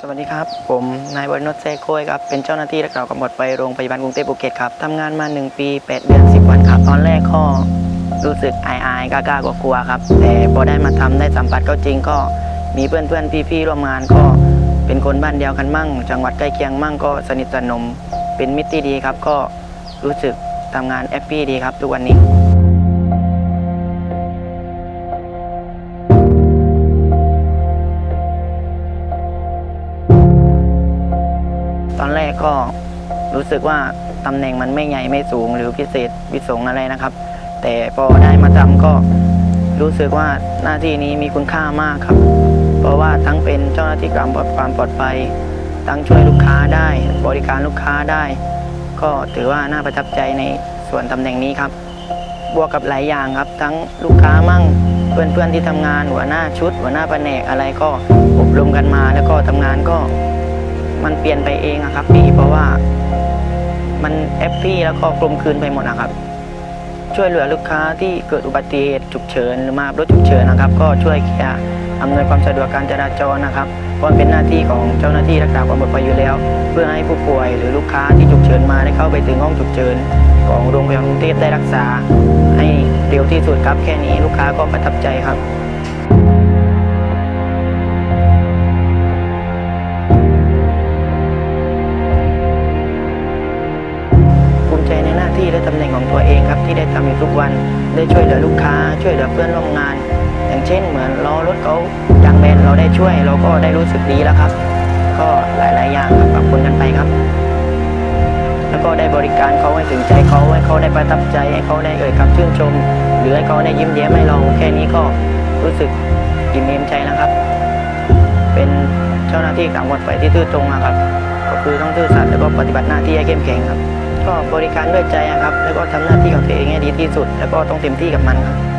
สวัสดีครับ ผมนายวรนท์เซโคยครับ เป็นเจ้าหน้าที่รักษาความปลอดภัยโรงพยาบาลกรุงเทพภูเก็ตครับทำงานมา 1 ปี 8 เดือน 10 วันครับ ตอนแรกก็รู้สึกอายอายๆกล้าๆกลัวๆครับ แต่พอได้มาทำได้สัมผัสก็จริงก็มีเพื่อนๆพี่ๆร่วมงานก็เป็นคนบ้านเดียวกันมั่ง จังหวัดใกล้เคียงมั่งก็สนิทสนมเป็นมิตรที่ดีครับ ก็รู้สึกทำงานแอปปี้ดีครับทุกวันนี้ ตอนแรกก็รู้สึกว่าตำแหน่งมันไม่ใหญ่ไม่สูงหรือพิเศษวิสงอะไรนะครับ แต่พอได้มาทำก็รู้สึกว่าหน้าที่นี้มีคุณค่ามากครับ เพราะว่าทั้งเป็นเจ้าหน้าที่ความความปลอดภัยทั้งช่วยลูกค้าได้ บริการลูกค้าได้ ก็ถือว่าน่าประทับใจในส่วนตำแหน่งนี้ครับ บวกกับหลายอย่างครับ ทั้งลูกค้ามั่งเพื่อนๆที่ทำงานหัวหน้าชุด หัวหน้าแผนกอะไรก็อบรมกันมาแล้วก็ทำงานก็ มันเปลี่ยนไปเองอะครับพี่เพราะว่ามันแอปปี้แล้วก็กลมกลืนไปหมดนะครับ ช่วยเหลือลูกค้าที่เกิดอุบัติเหตุฉุกเฉินหรือมารถฉุกเฉินนะครับ ก็ช่วยเคลียร์อำนวยความสะดวกการจราจรนะครับเพราะเป็นหน้าที่ของเจ้าหน้าที่รักษาความปลอดภัยอยู่แล้ว เพื่อให้ผู้ป่วยหรือลูกค้าที่ฉุกเฉินมาได้เข้าไปถึงห้องฉุกเฉินของโรงพยาบาลกรุงเทพได้รักษา ให้เร็วที่สุดครับแค่นี้ลูกค้าก็ประทับใจครับ ได้ช่วยเหลือลูกค้าช่วยเหลือเพื่อนร่วมงาน อย่างเช่นเหมือนล้อรถเขายางแบนเราได้ช่วยเราก็ได้รู้สึกดีแล้วครับ ก็หลาย ๆ อย่างครับปรับปรุงกันไปครับ แล้วก็ได้บริการเขาให้ถึงใจเขาให้เขาได้ประทับใจให้เขาได้เอ่ยคำชื่นชม หรือให้เขาได้ยิ้มแย้มให้เราแค่นี้ก็รู้สึกอิ่มเอมใจแล้วครับ เป็นเจ้าหน้าที่สามคนไปที่ซื่อตรงอะครับ ก็คือต้องซื่อสัตย์แล้วก็ปฏิบัติหน้าที่ให้เข้มแข็งครับ ก็บริการด้วยใจอะครับ แล้วก็ทำหน้าที่ของตัวเองให้ดีที่สุด แล้วก็ต้องเต็มที่กับมันครับ